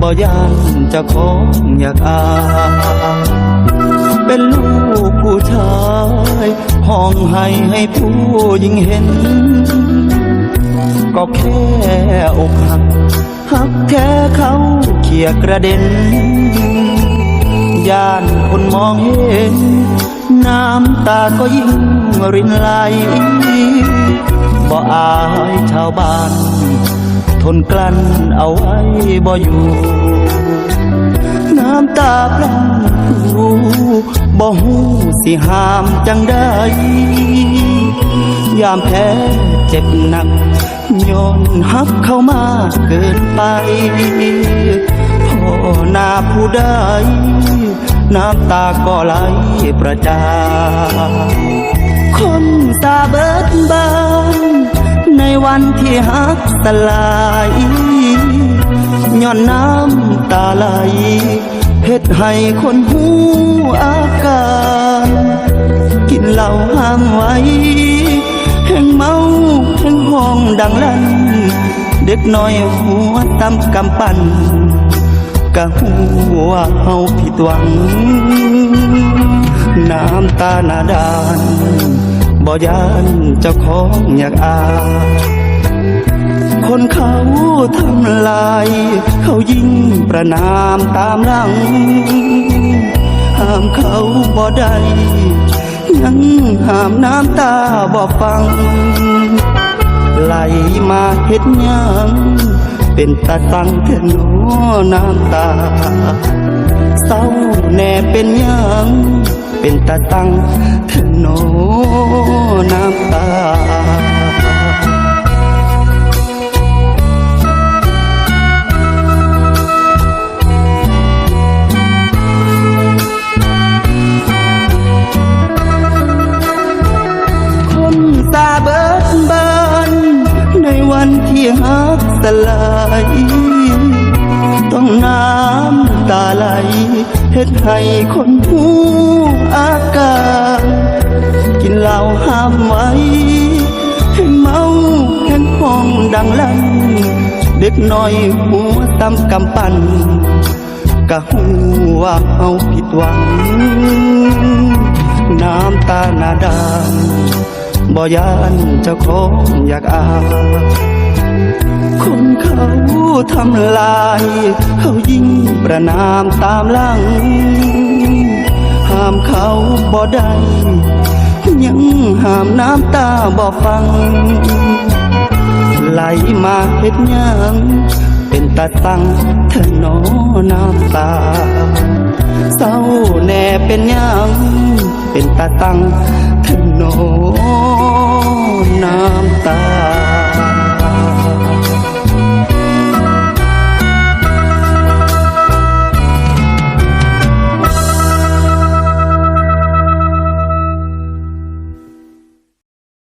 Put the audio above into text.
บ่ยานจะของอยากอา เป็นลูกผู้ชายห้องให้ให้ผู้หญิงเห็น ก็แค่อกหักหักแค่เขาเขี่ยกระเด็น ย่านคนมองเห็น น้ำตาก็ยิ่งรินไหลบ่อายชาวบ้าน ทนกลั้นเอาไว้บ่อยู่ น้ำตาพลันผูบ่หูสิหามจังได้ยามแพ้เจ็บหนักย้อนหักเข้ามาเกินไปพ่อหนาผู้ใดน้ำตาก็ไหลประจา คนตาเบิดบานใน วันที่หักสลายย้อนน้ำตาไหลเฮ็ดให้คนหูอาการกินเหล้าห้ามไว้แห่งเมาแห่งห้องดังลั่น เด็กน้อยหัวตำกำปั้นกะหัวาเฮาผิดหวัง น้ำตาหนาดา บ่ยานเจ้าของอยากอาคนเขาทำลาย เขายิ่งประนามตามหลัง ห้ามเขาบ่ได้ยังห้ามน้ำตาบ่ฟัง ไหลมาเฮ็ดยังเป็นตาสังเทนอน้ำตา เศร้าแน่เป็นยังเป็นตาสังเทนอน้ำตา คนตาเบิดบานในวันที่หักสลาย ต้องน้ำ ตาไหลเฮ็ดให้คนหูอาการกินเหล้าห้ามไว้ให้เมาแห่งห้องดังลั่นเด็กน้อยหัวตำกำปั้นกะหูว่าเฮาผิดหวัง น้ำตาหนาดานบ่ยานเจ้าของอยากอา คนเขาทำลาย เขายิ่งประนามตามหลัง ห้ามเขาบ่ได้ยังห้ามน้ำตาบ่ฟัง ไหลมาเฮ็ดยังเป็นตาสังเธอนอน้ำตา เศร้าแน่เป็นยังเป็นตาตังเธอนอน้ำ